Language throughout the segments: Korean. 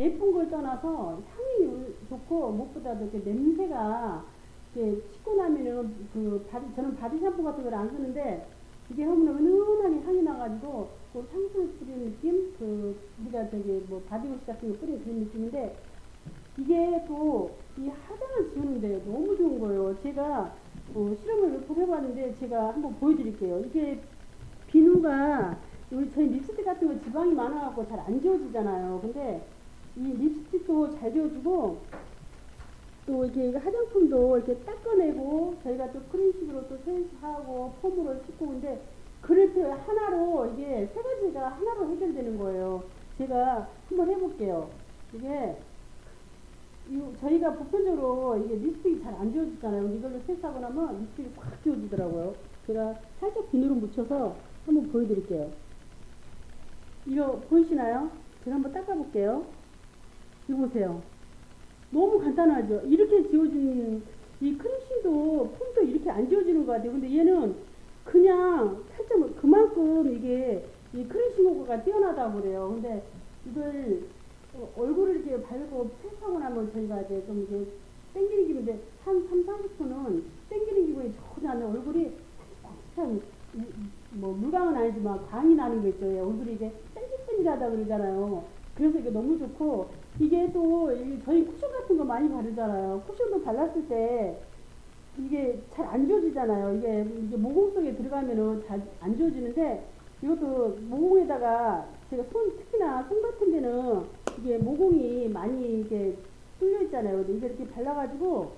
예쁜 걸 떠나서 향이 좋고 무엇보다도 이렇게 냄새가 이렇게 씻고 나면은 그 바디 저는 바디 샴푸 같은 걸 안 쓰는데 이게 하면 은은하게 향이 나가지고 그 향수 뿌리는 느낌 그 우리가 저기 뭐 바디워시 같은 거 뿌리는 그런 느낌인데 이게 또이 화장을 지우는데 너무 좋은 거예요. 제가 어, 실험을 몇 번 해봤는데 제가 한번 보여드릴게요. 이게 비누가 우리 저희 립스틱 같은 거 지방이 많아갖고 잘 안 지워지잖아요. 근데 이 립스틱도 잘 지워주고 또 이게 화장품도 이렇게 닦아내고 저희가 또 크림식으로 또 세수하고 폼으로 씻고 근데 그래프 하나로 이게 세 가지가 하나로 해결되는 거예요. 제가 한번 해볼게요. 이게 이 저희가 보편적으로 이게 립스틱이 잘 안 지워지잖아요. 이걸로 세수하고 나면 립스틱이 꽉 지워지더라고요. 제가 살짝 비누로 묻혀서 한번 보여드릴게요. 이거 보이시나요? 제가 한번 닦아볼게요. 이거 보세요. 너무 간단하죠? 이렇게 지워진 이 크림실도 폼도 이렇게 안 지워지는 것 같아요. 근데 얘는 그냥 살짝 그만큼 이게 이 크림실 효과가 뛰어나다고 그래요. 근데 이걸 어, 얼굴을 이렇게 바르고 세수하고 나면 저희가 이제 좀 이게 땡기는 기분인데 한 3, 40분은 땡기는 기분이 전혀 안 나요. 얼굴이 참, 뭐, 물광은 아니지만 광이 나는 거 있죠. 예, 얼굴이 이게 땡글땡글하다 그러잖아요. 그래서 이게 너무 좋고, 이게 또, 이 저희 쿠션 같은 거 많이 바르잖아요. 쿠션도 발랐을 때, 이게 잘 안 지워지잖아요. 이게, 이게 모공 속에 들어가면은 잘 안 지워지는데, 이것도 모공에다가 제가 손, 특히나 손 같은 데는 이게 모공이 많이 이게 뚫려 있잖아요. 이게 이렇게 발라가지고,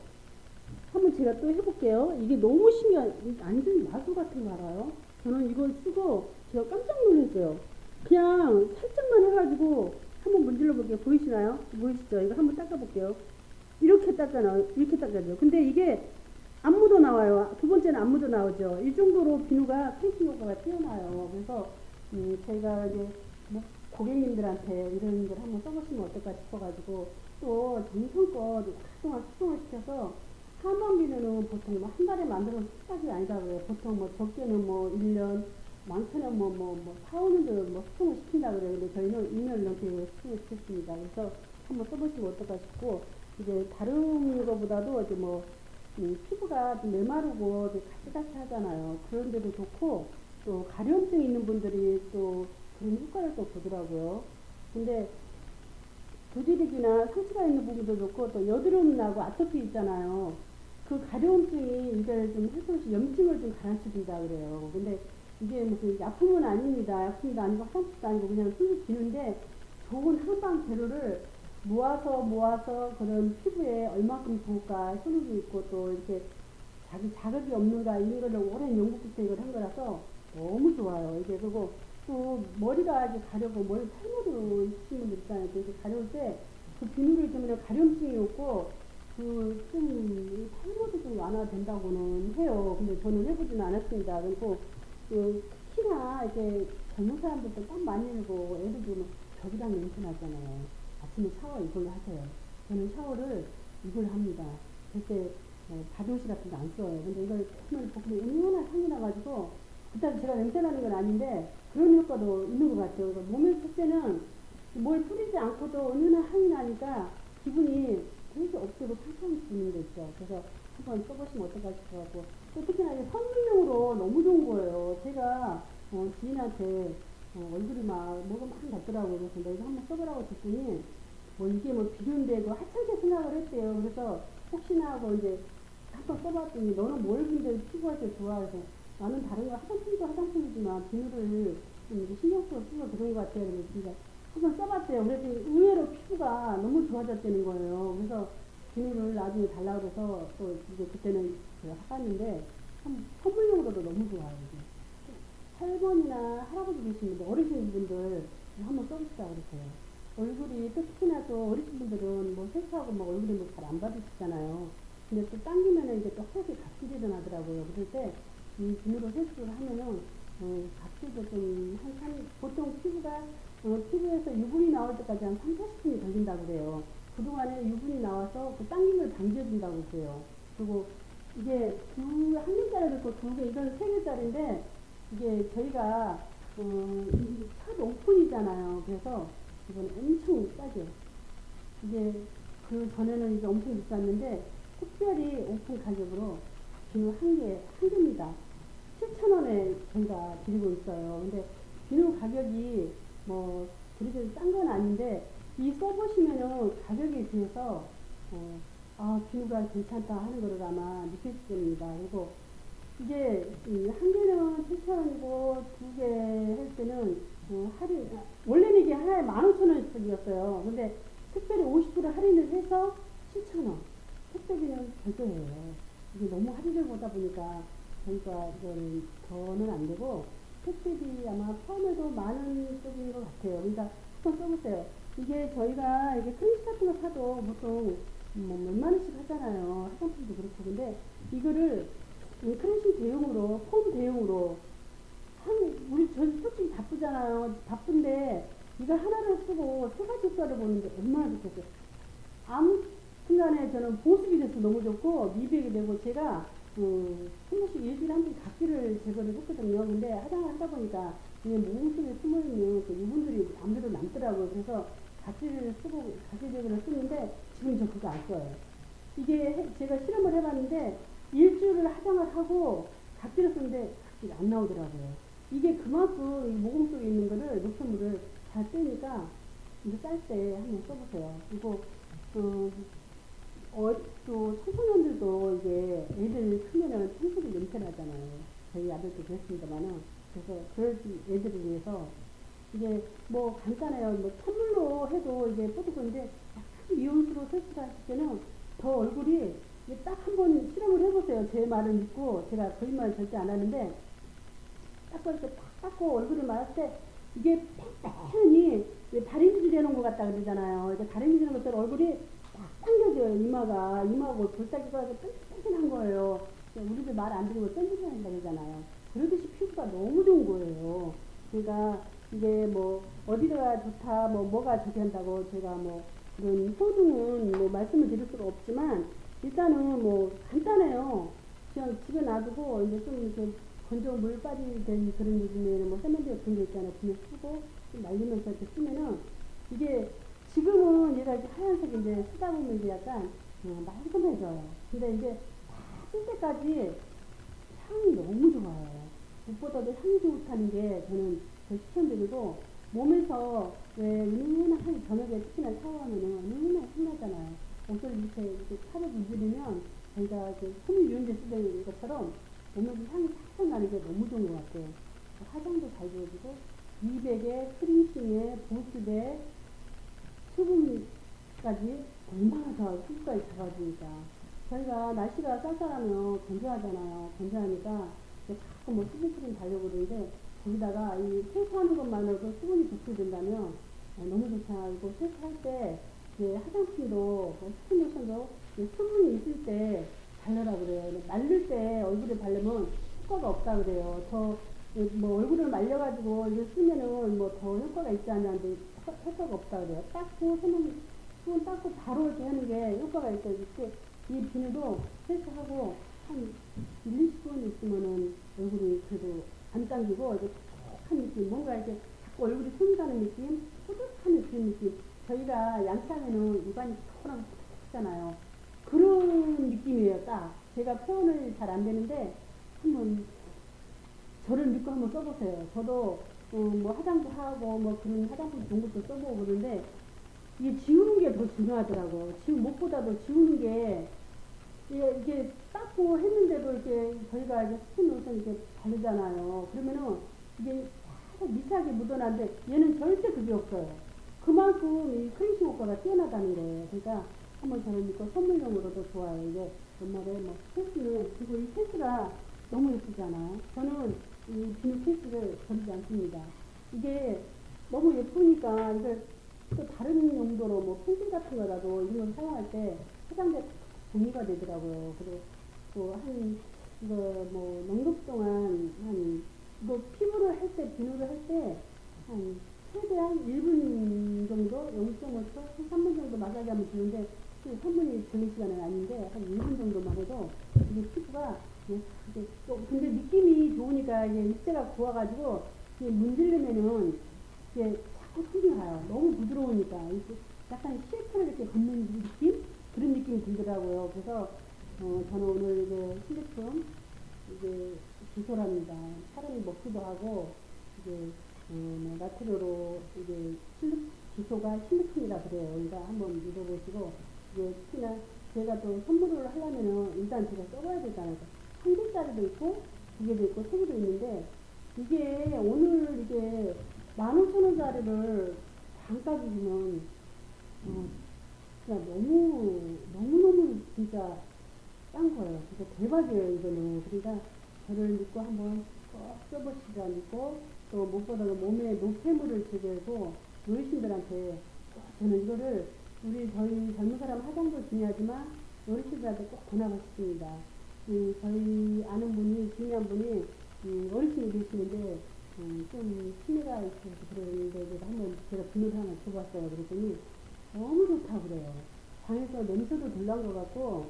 한번 제가 또 해볼게요. 이게 너무 신기한, 완전 야수 같은 거 알아요? 저는 이걸 쓰고 제가 깜짝 놀랐어요. 그냥 살짝만 해가지고 한번 문질러 볼게요. 보이시나요? 보이시죠? 이거 한번 닦아볼게요. 이렇게 닦아놔요. 이렇게 닦아줘요. 근데 이게 안 묻어 나와요. 두 번째는 안 묻어 나오죠. 이 정도로 비누가 크리싱 효과가 뛰어나요. 그래서 음, 저희가 이제 뭐 고객님들한테 이런 걸 한번 써보시면 어떨까 싶어가지고 또 정성껏 오랫동안 숙성을 시켜서 한번 비누는 보통 뭐 한 달에 숙박이 아니다 그래요. 보통 뭐 적게는 뭐 1년, 많게는 뭐, 뭐, 뭐, 4, 5년도 뭐 숙성을 시킨다 그래요. 근데 저희는 2년 넘게 숙성을 시켰습니다. 그래서 한번 써보시면 어떨까 싶고, 이제 다른 거보다도 이제 뭐, 이 피부가 좀 메마르고 좀 가시가시 하잖아요. 그런데도 좋고, 또 가려움증 있는 분들이 또 그런 효과를 또 보더라고요. 근데 부지릭이나 상처가 있는 부분도 좋고 또 여드름 나고 아토피 있잖아요. 그 가려움증이 이걸 좀 해소시 염증을 좀 가라앉혀준다 그래요. 근데 이게 무슨 약품은 아닙니다. 약품도 아니고 화장품도 아니고 그냥 술을 기는데 좋은 한방 재료를 모아서 모아서 그런 피부에 얼마큼 좋을까 효능도 있고 또 이렇게 자기 자극이 없는가 이런 거를 오랜 연구 끝에 이걸 한 거라서 너무 좋아요. 이게 그리고 또 머리가 이제 가려고 머리 탈모도 있으신 분들 있잖아요. 그래서 가려울 때 그 비누를 때문에 가려움증이 없고 그좀 탈모도 좀 완화된다고는 해요. 근데 저는 해보지는 않았습니다. 그리고 그 특히나 이제 젊은 사람들도 땀 많이 흘고 애들도 뭐 벽이랑 냄새 나잖아요. 아침에 샤워 이걸로 하세요. 저는 샤워를 이걸로 합니다. 절대 어, 바디워시 같은 거 안 써요. 근데 이걸 하면 보면 은은한 향이 나가지고 그다음 제가 냄새 나는 건 아닌데 그런 효과도 있는 것 같아요. 그러니까 몸에 쓸 때는 뭘 뿌리지 않고도 은은한 향이 나니까 기분이 되게 없애고 상쾌해지는 거 있죠. 그래서 한번 써보시면 어떨까 싶어갖고 또 특히나 이게 선물용으로 너무 좋은 거예요. 제가 어, 지인한테 어, 얼굴이 막 뭐가 많이 났더라고요. 그래서 너 이거 한번 써보라고 줬더니 뭐 이게 뭐 비교인데 그 하찮게 생각을 했대요. 그래서 혹시나 하고 이제 한번 써봤더니 너는 뭘 근데 피부할 때 좋아? 그래서 나는 다른 거 화장품도 화장품이지만 비누를 좀 이렇게 신경 써서 쓰고 그런 것 같아요. 그래서 한번 써봤대요. 그래서 의외로 피부가 너무 좋아졌다는 거예요. 그래서 비누를 나중에 달라고 그래서 또 이제 그때는 제가 사봤는데 참 선물용으로도 너무 좋아요. 이게. 할머니나 할아버지 분들, 어르신 분들 한번 써보시라 그러세요. 얼굴이 또 특히나 또 어르신 분들은 뭐 세수하고 뭐 얼굴에 뭐잘 안 받으시잖아요. 근데 또 당기면은 이제 또 하얗게 각질이 일어나더라고요. 그럴 때 이 비누로 세수를 하면은 어, 각질도 좀 한, 한 보통 피부가 어, 피부에서 유분이 나올 때까지 한 3, 40분이 걸린다고 그래요. 그동안에 유분이 나와서 그 당김을 방지해준다고 그래요. 그리고 이게 두, 한 개짜리도 있고 두 개, 이건 세 개짜리인데 이게 저희가 어, 첫 오픈이잖아요. 그래서 이건 엄청 싸죠. 이게 그 전에는 이게 엄청 비쌌는데 특별히 오픈 가격으로 비누 한 개, 한 개입니다. 7,000원에 저희가 드리고 있어요. 근데 비누 가격이 뭐 그렇게 싼 건 아닌데 이 써보시면은 가격에 비해서 어, 아 비누가 괜찮다 하는 거를 아마 느끼실 겁니다. 그리고 이게 이한 개는 7,000원이고 두 개 할 때는 어, 할인 아, 원래는 이게 하나에 15,000원씩이었어요. 근데 특별히 50% 할인을 해서 7,000원. 택배비는 별도예요. 이게 너무 할인을 보다 보니까 저희가 이건 더는 안 되고 택배비 아마 포함해도 만원 쪽인 것 같아요. 그러니까 한번 써보세요. 이게 저희가 이게 크림스 같은 거 사도 보통 뭐 몇만 원씩 하잖아요. 화장품도 그렇고 근데 이거를 이 크림스 대용으로 폼 대용으로 한 우리 전 솔직히 바쁘잖아요. 바쁜데 이거 하나를 쓰고 세 가지 효과를 보는데 얼마나 좋겠어요. 아무 순간에 저는 보습이 돼서 너무 좋고 미백이 되고 제가 음, 한 번씩 일주일에 한 번 각기를 제거를 했거든요. 근데 화장을 하다 보니까 이게 몸 속에 숨어있는 그 유분들이 아무래도 남더라고요. 그래서 각기를 쓰고 제거를 쓰는데 지금 저 그거 안 써요. 이게 해- 제가 실험을 해봤는데 일주일을 화장을 하고 각기를 쓰는데 각기가 안 나오더라고요. 이게 그만큼 이 모공 속에 있는 거를 노폐물을 잘 빼니까 이거 쌀때 한번 써보세요. 그리고 어, 어, 또 청소년들도 이게 애들 크면은 청소기 냄새 나잖아요. 저희 아들도 그랬습니다만은 그래서 그럴 애들을 위해서 이게 뭐 간단해요. 뭐 찬물로 해도 이게 뽀득한데 약간 미온수로 세수하실 때는 더 얼굴이 딱 한 번 실험을 해보세요. 제 말을 믿고 제가 거짓말 절대 안 하는데 딱 이렇게 탁 닦고 얼굴을 말할 때 이게 팽팽히 왜 다림질 해놓은 것 같다 그러잖아요. 다림질 해놓은 것처럼 얼굴이 딱 당겨져요. 이마가 이마하고 볼따기가 뺑뺑한 거예요. 우리들 말 안 들으면 뺑뺑이 한다 그러잖아요. 그러듯이 피부가 너무 좋은 거예요. 그러니까 이게 뭐 어디가 좋다 뭐 뭐가 저기 한다고 제가 뭐 그런 효능은 뭐 말씀을 드릴 수가 없지만 일단은 뭐 간단해요. 그냥 집에 놔두고 이제 좀 이렇게 건조 물 빠지된 그런 요즘에는 뭐 세면대 같은 거 있잖아요. 그냥 쓰고 좀 말리면서 이렇게 쓰면은 이게 지금은 얘가 이제 하얀색 이제 쓰다 보면 이제 약간 어, 말끔해져요. 근데 이제 다쓸 때까지 향이 너무 좋아요. 무엇보다도 향이 좋다는 게 저는 저 추천드리고 몸에서 왜 은은한 저녁에 특히나 샤워하면은 은은한 신나잖아요. 옷을 이렇게 이렇게 차려 문지르면 저희가 그 섬유 유연제 쓰는 것처럼 몸에서 향이 살짝 나는 게 너무 좋은 것 같아요. 화장도 잘 지워지고 미백에 크림싱에 보습에 수분까지 얼마나 더 피부까지 잡아주니까 저희가 날씨가 쌀쌀하면 건조하잖아요. 건조하니까 가끔 뭐 수분크림 바르고 그러는데 거기다가 이 세수하는 것만으로도 수분이 보충된다면 어, 너무 좋다. 이거 세수할 때 이제 화장품도 뭐 스킨 로션도 이 수분이 있을 때 바르라 그래요. 말릴 때 얼굴에 바르면 효과가 없다 그래요. 더 뭐 얼굴을 말려가지고 이거 쓰면은 뭐 더 효과가 있지 않냐는데 효- 효과가 없다 그래요. 닦고 세면 수분 닦고 바로 이렇게 하는 게 효과가 있어요. 이 비누도 세수하고 한 1, 20분 있으면은 얼굴이 그래도 안 당기고 이제 촉촉한 느낌, 뭔가 이렇게 자꾸 얼굴이 손이 가는 느낌, 뿌듯한 그런 느낌. 저희가 양치하면은 육안이 시원하고 촉촉하잖아요. 그런 느낌이에요, 딱. 제가 표현을 잘 안 되는데 한번 저를 믿고 한번 써보세요. 저도 어, 뭐 화장도 하고 뭐 그런 화장품 좋은 것도 써보고 그러는데 이게 지우는 게 더 중요하더라고. 지우 무엇보다도 지우는 게 이게, 이게 닦고 했는데도 이렇게 저희가 이제 스킨 로션 이렇게 바르잖아요. 그러면은 이게 미세하게 묻어나는데 얘는 절대 그게 없어요. 그만큼 이 크림싱 효과가 뛰어나다는 거예요. 그러니까 한번 저를 믿고 선물용으로도 좋아요. 이게 옛날에 뭐 케이스는 그리고 이 케이스가 너무 예쁘잖아요. 저는 이 비누 케이스를 버리지 않습니다. 이게 너무 예쁘니까 이게 또 다른 용도로 뭐 펜슬 같은 거라도 이런 걸 사용할 때 화장대 종이가 되더라고요. 그리고 또한 이거 뭐 넉넉 동안 한 이거 피부를 할 때 비누를 할 때 한 최대한 1분 정도 0.5초 한 3분 정도 마사지 하면 되는데 3분이 되는 시간은 아닌데 한 1분 정도만 해도 이게 피부가 이게 이게 또 근데 느낌이 좋으니까 이게 입자가 고와가지고 이게 문지르면은 이게 자꾸 손이 가요. 너무 부드러우니까 약간 실크를 이렇게 걷는 느낌? 느낌이 들더라고요. 그래서 어, 저는 오늘 이제 실리품 이제 기소랍니다. 사람이 먹기도 하고 이제 어, 뭐 나트로로 이제 실리 기소가 실리품이라 그래요. 그러니까 한번 믿어보시고 이제 특히나 제가 또 선물을 하려면은 일단 제가 써봐야 되잖아요. 한 개짜리도 있고 두 개도 있고 세 개도 있는데 이게 오늘 이게 만 오천 원짜리를 반값이 주면 어, 진짜 너무 진짜 싼 거예요. 진짜 대박이에요 이거는. 그러니까 저를 믿고 한번 꼭 써보시라 믿고 또 무엇보다도 몸에 노폐물을 제거하고 어르신들한테 꼭 저는 이거를 우리 저희 젊은 사람 화장도 중요하지만 어르신들한테 꼭 권하고 싶습니다. 음, 저희 아는 분이 중요한 분이 음, 어르신이 계시는데 음, 좀 치매가 있어서 그러는데 그래서 한번 제가 비밀 하나 줘봤어요. 그랬더니 너무 좋다고 그래요. 방에서 냄새도 덜난것 같고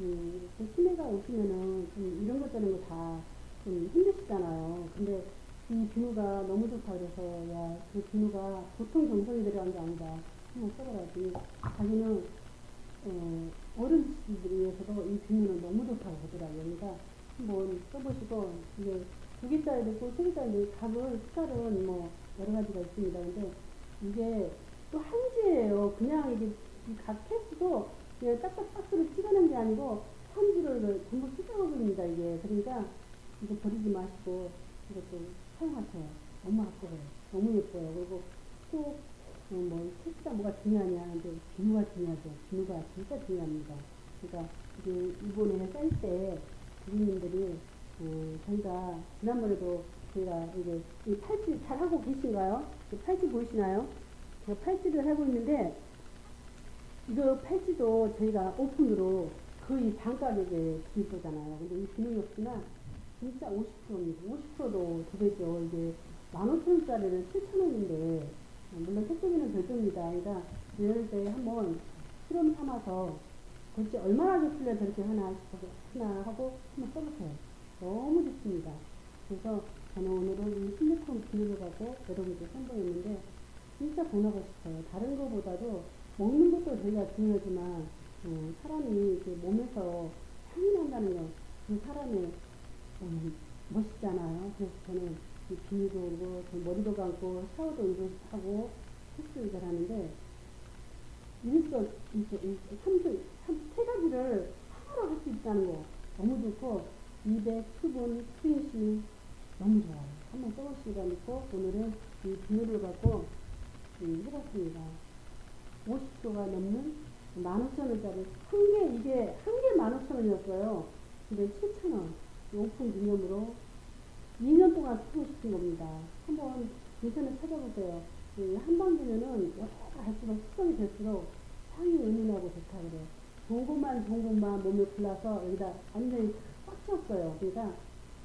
음, 그 치매가 오시면은 좀 이런 것 저런 거다좀 힘드시잖아요. 근데 이 비누가 너무 좋다 그래서 야 그 비누가 보통 정성이 들어간 게 아니다. 한번 했더니 자기는 어, 어른들을 위해서도 이 비누는 너무 좋다고 하더라고요. 그러니까 한번 써보시고 이게 두 개짜리도 있고 세 개짜리도 있고 값은 색깔은 뭐 여러 가지가 있습니다. 근데 이게 또 한지예요. 그냥 이게 이 각 그냥 딱딱 박스로 찍어낸 게 아니고 한지를 전부 뜯어버립니다. 이게 그러니까 이거 버리지 마시고 이것도 사용하세요. 너무 아까워요. 너무 예뻐요. 그리고 꼭 어, 뭐 택시가 뭐가 중요하냐 근데 비누가 중요하죠. 비누가 진짜 중요합니다. 그러니까 이게 이번에 쌀때 주민님들이 어, 저희가 지난번에도 저희가 이제 이 팔찌 잘 하고 계신가요? 이 팔찌 보이시나요? 제가 팔찌를 하고 있는데 이거 팔찌도 저희가 오픈으로 거의 반가격에 드릴 거잖아요. 근데 이 비누 역시나 진짜 50%입니다. 50%도 더 되죠. 이게 15,000원짜리는 7,000원인데 물론 택배비는 별도입니다. 그러니까 이럴 때 한번 실험 삼아서 도대체 얼마나 좋길래 저렇게 하나 싶어서 하나 하고 한번 써보세요. 너무 좋습니다. 그래서 저는 오늘은 이 실리콘 비누를 갖고 여러분께 선보였는데 진짜 권하고 싶어요. 다른 거보다도 먹는 것도 저희가 중요하지만 어, 사람이 이렇게 몸에서 향이 난다는 거, 그 사람의 음, 멋있잖아요. 그래서 저는 이 비누도 오고, 저 머리도 감고, 샤워도 이거 하고, 헬스 이걸 하는데, 일석, 이제, 삼, 삼, 세 가지를 하나로 할 수 있다는 거 너무 좋고, 200, 수분, 스킨십 너무 좋아요. 한번 써볼 시간 있고, 오늘은 이 비누를 갖고 음, 해봤습니다. 50도가 넘는 15,000원짜리, 한 개, 이게, 한 개 15,000원이었어요. 근데 7,000원. 용품 기념으로 2년 동안 수송시킨 겁니다. 한번 인터넷 찾아보세요. 이 한방비누는 여러 갈수록 수성이 될수록 향이 은은하고 좋다 그래요. 좋은 것만 것만 몸에 골라서 여기다 완전히 꽉 채웠어요. 그러니까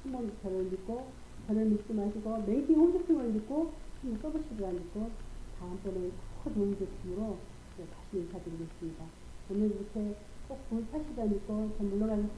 한번 저를 믿고 저를 믿지 마시고 맹킹 홈쇼핑을 믿고 한번 써보시길 안 믿고 다음번에 제품으로 다시 인사드리겠습니다. 오늘 이렇게 꼭전 물러가겠습니다.